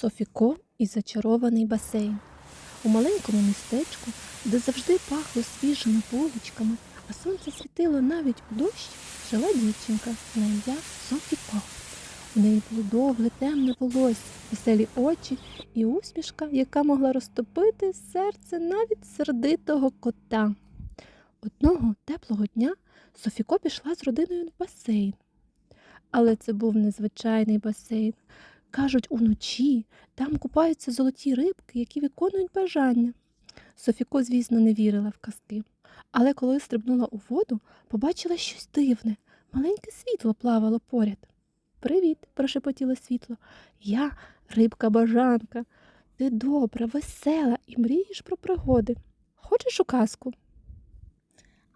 Софіко і зачарований басейн. У маленькому містечку, де завжди пахло свіжими булочками, а сонце світило навіть у дощ, жила дівчинка на ім'я Софіко. У неї було довге темне волосся, веселі очі і усмішка, яка могла розтопити серце навіть сердитого кота. Одного теплого дня Софіко пішла з родиною в басейн. Але це був незвичайний басейн. Кажуть, уночі там купаються золоті рибки, які виконують бажання. Софіко, звісно, не вірила в казки. Але коли стрибнула у воду, побачила щось дивне. Маленьке світло плавало поряд. Привіт, прошепотіло світло. Я рибка бажанка. Ти добра, весела і мрієш про пригоди. Хочеш у казку?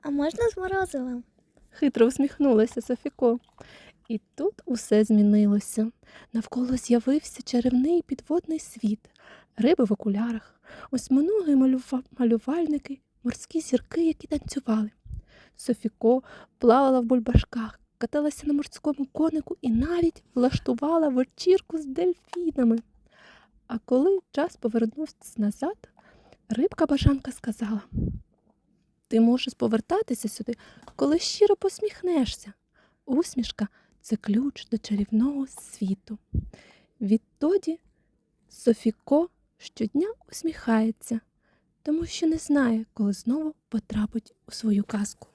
А можна з морозивом? Хитро усміхнулася Софіко. І тут усе змінилося. Навколо з'явився чарівний підводний світ, риби в окулярах, осьминоги малюва... малювальники, морські зірки, які танцювали. Софіко плавала в бульбашках, каталася на морському конику і навіть влаштувала вечірку з дельфінами. А коли час повернувся назад, рибка бажанка сказала: Ти можеш повертатися сюди, коли щиро посміхнешся. Усмішка це ключ до чарівного світу. Відтоді Софіко щодня усміхається, тому що не знає, коли знову потрапить у свою казку.